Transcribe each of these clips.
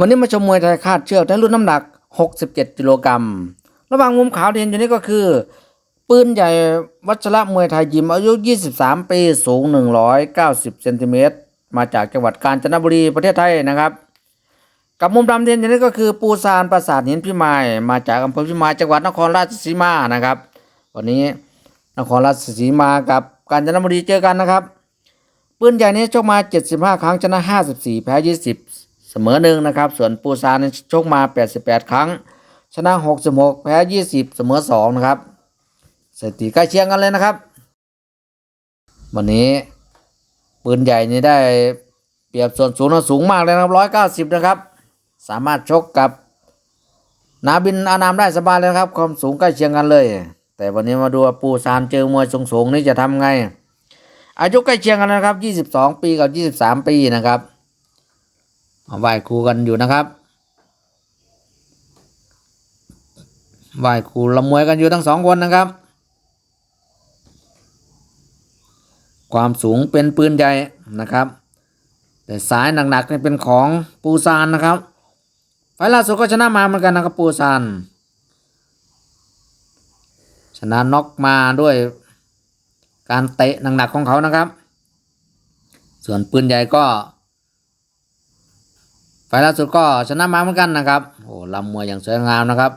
วันนี้มาชมมวยไทยคาดเชือกในรุ่นน้ำหนัก 67กิโลกรัม ระหว่างมุมขาวที่เห็นอยู่นี้ก็คือ ปืนใหญ่วัชระมวยไทยยิมอายุ 23 ปีสูง 190เซนติเมตรมาจากจังหวัดกาญจนบุรีประเทศไทยนะครับ กับมุมดำที่เห็นอยู่นี้ก็คือปูซานปราสาทหินพิมายมาจากอำเภอพิมายจังหวัดนครราชสีมานะครับ วันนี้นครราชสีมากับกาญจนบุรีเจอกันนะครับปืนใหญ่นี้ชกมา 75 ครั้งชนะ 54 แพ้ 20 เสมอหนึ่งนะครับ ส่วนปูซานชกมา 88 ครั้ง ชนะ 66 แพ้ 20 เสมอ2นะครับสถิติใกล้เคียงกันเลยนะครับ วันนี้ปืนใหญ่นี่ได้เปรียบส่วนสูงนะสูงมากเลยนะครับ 190 นะครับ สามารถชกกับนาบินอานามได้สบายเลยครับ ความสูงใกล้เคียงกันเลย แต่วันนี้มาดูปูซานเจอมวยสูงๆนี่จะทำไง อายุใกล้เคียงกันนะครับ 22 ปีกับ 23 ปีนะครับ ไหว้ครูกันอยู่นะครับไหว้ครูละมวยกันอยู่ทั้งสองคนนะครับ ความสูงเป็นปืนใหญ่นะครับ แต่สายหนักๆนี่เป็นของปูซานนะครับไฟล์ล่าสุดก็ชนะมาเหมือนกันนะครับปูซานชนะน็อกมาด้วยการเตะหนักๆของเขานะครับ ส่วนปืนใหญ่ก็ ไฟล่าสุดก็ชนะมาเหมือนกันนะครับ โอ้ลำมวยอย่างสวยงามนะครับ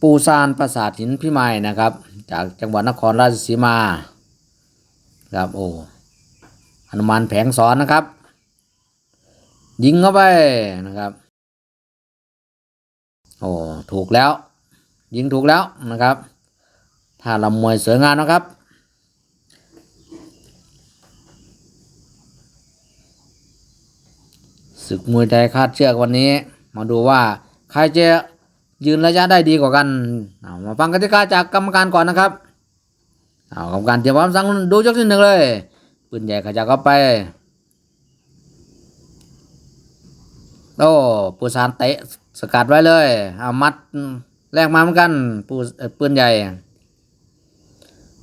ปูซานปราสาทหินพิมายนะครับ จากจังหวัดนครราชสีมาครับโอ้หนุมานแผงสอนนะครับ ยิงเข้าไปนะครับโอ้ถูกแล้ว ยิงถูกแล้วนะครับ ถ้าลำมวยสวยงามนะครับ ศึกมวยไทยคาดเชือกวันนี้ มาดูว่าใครจะยืนระยะได้ดีกว่ากันเอามาฟังกติกาจากกรรมการก่อนนะครับเอากรรมการเตรียมพร้อมสั่งดูยกที่หนึ่งเลยปืนใหญ่ขยับเข้าไปโอ้ปูซานเตะสกัดไว้เลยเอามัดแลกมาเหมือนกันปูปืนใหญ่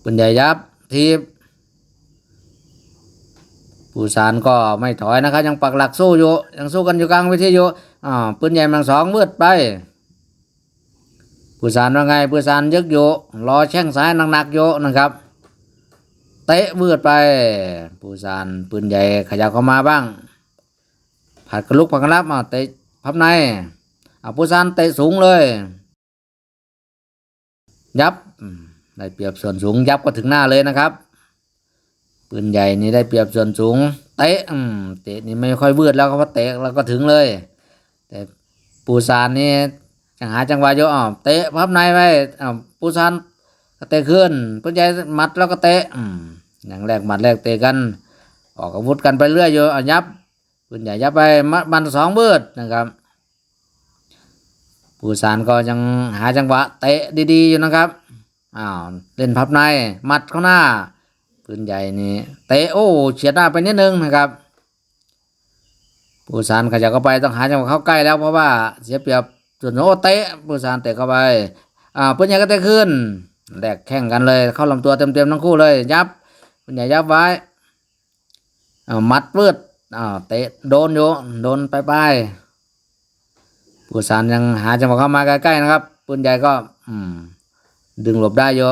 ปืนใหญ่ยับทีบ ปูซานก็ไม่ถอยนะครับ ยังปักหลักสู้อยู่ยังสู้กันอยู่กลางวิธีอยู่อ่าปืนใหญ่มังสองมืดไปปูซานว่าไงปูซานยึกอยู่รอแช่งซ้ายหนักๆอยู่นะครับเตะวืดไปปูซานปืนใหญ่ขยับเข้ามาบ้างผัดกระลุกผัดกระลับเอาเตะพับในอาปูซานเตะสูงเลย ยับได้เปรียบส่วนสูงยับก็ถึงหน้าเลยนะครับ ปืนใหญ่นี่ได้เปรียบส่วนสูง เตะอืมเตะนี่ไม่ค่อยเวืดแล้วก็เตะแล้วก็ถึงเลย แต่ปูซานนี่จังหาจังหวะโยอ่อเตะพับในไว้อ่าปูซานก็เตะขึ้นปืนใหญ่มัดแล้วก็เตะอืมอย่างแรกมัดแรกเตะกัน ออกอาวุธกันไปเรื่อยโยอะยับปืนใหญ่ยับไปมัดมันสองเบิดนะครับปูซานก็ยังหาจังหวะเตะดีๆอยู่นะครับอ้าวเล่นพับในมัดเข้าหน้า ปืนใหญ่นี่เตะโอ้เฉียดหน้าไปนิดนึงนะครับปูซานขยับเข้าไปต้องหาจังหวะเข้าใกล้แล้วเพราะว่าเสียเปรียบส่วนโอเตะปูซานเตะเข้าไปอ่าปืนใหญ่ก็เตะขึ้นแลกแข่งกันเลย เข้าลำตัวเต็มๆทั้งคู่เลย ยับปืนใหญ่ยับไว้อ่ามัดวืดอ้าเตะโดนอยู่โดนไปไปปูซานยังหาจังหวะเข้ามาใกล้ๆนะครับปืนใหญ่ก็อืมดึงหลบได้อยู่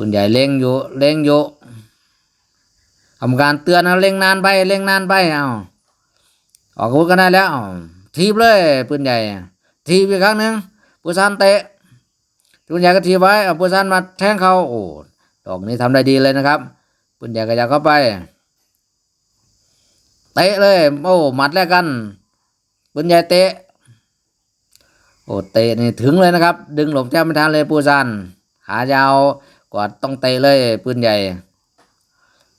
ปืนใหญ่เล็งอยู่เล็งอยู่ทำการเตือนนะเล็งนานไปเล็งนานไปเอาออกอาวุธกันได้แล้วทีบเลยปืนใหญ่ ทีบอีกครั้งหนึ่งปูซานเตะปืนใหญ่ก็ทีบไว้เอาปูซานมาแทงเขาโอ้ดอกนี้ทำได้ดีเลยนะครับปืนใหญ่ก็อยากเข้าไปเตะเลยโอ้หมัดแรกกันปืนใหญ่เตะโอ้เตะนี่ถึงเลยนะครับ ดึงหลบแทบไม่ทันเลยปูซานขายาว กว่าต้องเตะเลยปืนใหญ่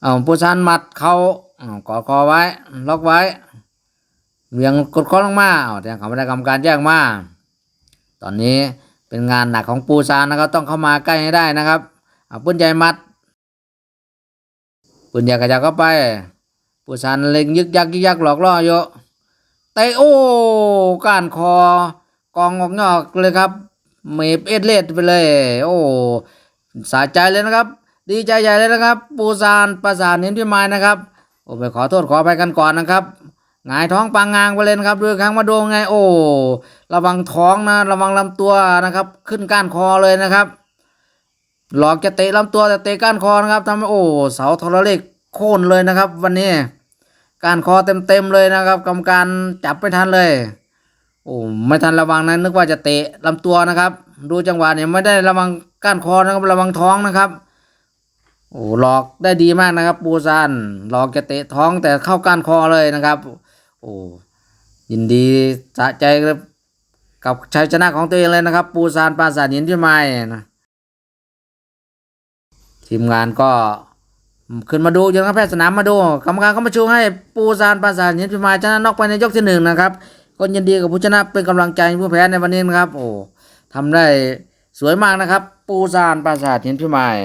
เอาปูซานมัดเขาอ้ากอดคอไว้ ล็อกไว้เวียงกดคอลงมาเอาแต่เขาไม่ได้กรรมการแจ้งมา ตอนนี้เป็นงานหนักของปูซานนะครับต้องเข้ามาใกล้ให้ได้นะครับเอาปืนใหญ่มัดปืนใหญ่กระจายเข้าไป ปูซานเล็งยึกยักยึกยักหลอกล่อโยอะเตะโอ้ก้านคอกองออกนอกเลยครับเมฟเอ็ดเลดไปเลย โอ้ สาใจเลยนะครับ ดีใจใหญ่เลยนะครับ ปูซานประสานเน้นพิมายนะครับโอ้ไปขอโทษขออภัยกันก่อนนะครับหงายท้องปังงางไปเลยนะครับด้วยครั้งมาโดงไงโอ้ระวังท้องนะระวังลำตัวนะครับ ขึ้นก้านคอเลยนะครับ หลอกจะเตะลำตัวแต่เตะก้านคอนะครับทำให้โอ้เสาทรเลขโค่นเลยนะครับ วันนี้ก้านคอเต็มๆเลยนะครับกรรมการจับไม่ทันเลย โอ้ไม่ทันระวังนะนึกว่าจะเตะลำตัวนะครับ ดูจังหวะเนี่ยไม่ได้ระวัง ก้านคอนะครับระวังท้องนะครับโอ้หลอกได้ดีมากนะครับ ปูซานหลอกจะเตะท้องแต่เข้าก้านคอเลยนะครับ โอ้ยินดีสะใจกับชัยชนะของตัวเองเลยนะครับ ปูซานปราสาทหินที่ไม้นะทีมงานก็ขึ้นมาดูยังครับแพทย์สนามมาดูกรรมการก็มาชูให้ปูซานปราสาทหินที่ไม้ชนะนอกไปในยกที่หนึ่งนะครับก็ยินดีกับผู้ชนะเป็นกำลังใจผู้แพ้ในวันนี้นะครับ โอ้ทำได้สวยมากนะครับ ปูซานปราสาทหินพิมาย